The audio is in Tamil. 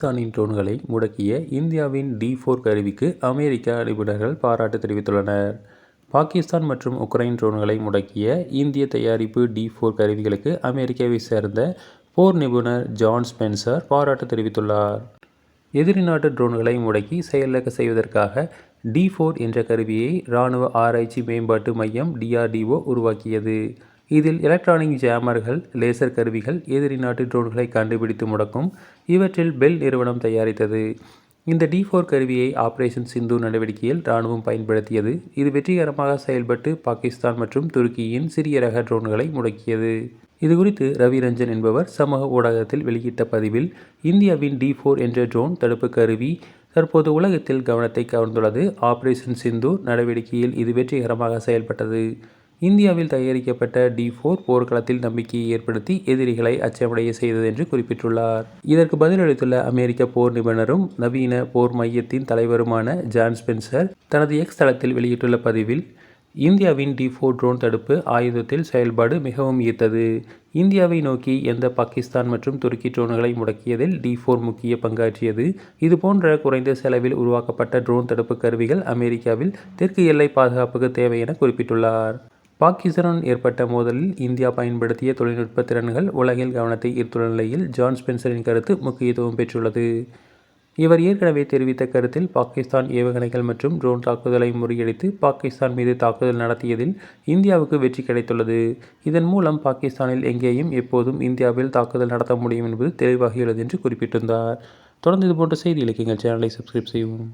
பாகிஸ்தானின் ட்ரோன்களை முடக்கிய இந்தியாவின் டி ஃபோர் கருவிக்கு அமெரிக்க நிபுணர்கள் பாராட்டு தெரிவித்துள்ளனர். பாகிஸ்தான் மற்றும் உக்ரைன் ட்ரோன்களை முடக்கிய இந்திய தயாரிப்பு டி ஃபோர் கருவிகளுக்கு அமெரிக்காவை சேர்ந்த போர் நிபுணர் ஜான் ஸ்பென்சர் பாராட்டு தெரிவித்துள்ளார். எதிரி நாட்டு ட்ரோன்களை முடக்கி செயலிழக்க செய்வதற்காக டி ஃபோர் என்ற கருவியை இராணுவ ஆராய்ச்சி மேம்பாட்டு மையம் டிஆர்டிஓ உருவாக்கியது. இதில் எலக்ட்ரானிக் ஜாமர்கள் லேசர் கருவிகள் எதிரி நாட்டு ட்ரோன்களை கண்டுபிடித்து முடக்கும். இவற்றில் பெல் நிறுவனம் தயாரித்தது. இந்த டி ஃபோர் கருவியை ஆபரேஷன் சிந்து நடவடிக்கையில் இராணுவம் பயன்படுத்தியது. இது வெற்றிகரமாக செயல்பட்டு பாகிஸ்தான் மற்றும் துருக்கியின் சிறிய ரக ட்ரோன்களை முடக்கியது. இதுகுறித்து ரவி ரஞ்சன் என்பவர் சமூக ஊடகத்தில் வெளியிட்ட பதிவில் இந்தியாவின் டி ஃபோர் என்ற ட்ரோன் தடுப்பு கருவி தற்போது உலகத்தில் கவனத்தை கவர்ந்துள்ளது. ஆபரேஷன் சிந்து நடவடிக்கையில் இது வெற்றிகரமாக செயல்பட்டது. இந்தியாவில் தயாரிக்கப்பட்ட டி ஃபோர் போர்க்களத்தில் நம்பிக்கையை ஏற்படுத்தி எதிரிகளை அச்சமடைய செய்தது என்று குறிப்பிட்டுள்ளார். இதற்கு பதிலளித்துள்ள அமெரிக்க போர் நிபுணரும் நவீன போர் மையத்தின் தலைவருமான ஜான் ஸ்பென்சர் தனது எக்ஸ் தளத்தில் வெளியிட்டுள்ள பதிவில் இந்தியாவின் டி ஃபோர் ட்ரோன் தடுப்பு ஆயுதத்தில் செயல்பாடு மிகவும் ஈர்த்தது. இந்தியாவை நோக்கி எந்த பாகிஸ்தான் மற்றும் துருக்கி ட்ரோன்களை முடக்கியதில் டி ஃபோர் முக்கிய பங்காற்றியது. இதுபோன்ற குறைந்த செலவில் உருவாக்கப்பட்ட ட்ரோன் தடுப்பு கருவிகள் அமெரிக்காவில் தெற்கு எல்லை பாதுகாப்புக்கு தேவை என குறிப்பிட்டுள்ளார். பாகிஸ்தானுடன் ஏற்பட்ட மோதலில் இந்தியா பயன்படுத்திய தொழில்நுட்ப திறன்கள் உலகில் கவனத்தை ஈர்த்துள்ள நிலையில் ஜான் ஸ்பென்சரின் கருத்து முக்கியத்துவம் பெற்றுள்ளது. இவர் ஏற்கனவே தெரிவித்த கருத்தில் பாகிஸ்தான் ஏவுகணைகள் மற்றும் ட்ரோன் தாக்குதலை முறியடித்து பாகிஸ்தான் மீது தாக்குதல் நடத்தியதில் இந்தியாவுக்கு வெற்றி கிடைத்துள்ளது. இதன் மூலம் பாகிஸ்தானில் எங்கேயும் எப்போதும் இந்தியாவில் தாக்குதல் நடத்த முடியும் என்பது தெளிவாகியுள்ளது என்று குறிப்பிட்டிருந்தார். தொடர்ந்து இதுபோன்ற செய்திகளுக்கு எங்கள் சேனலை சப்ஸ்கிரைப் செய்யவும்.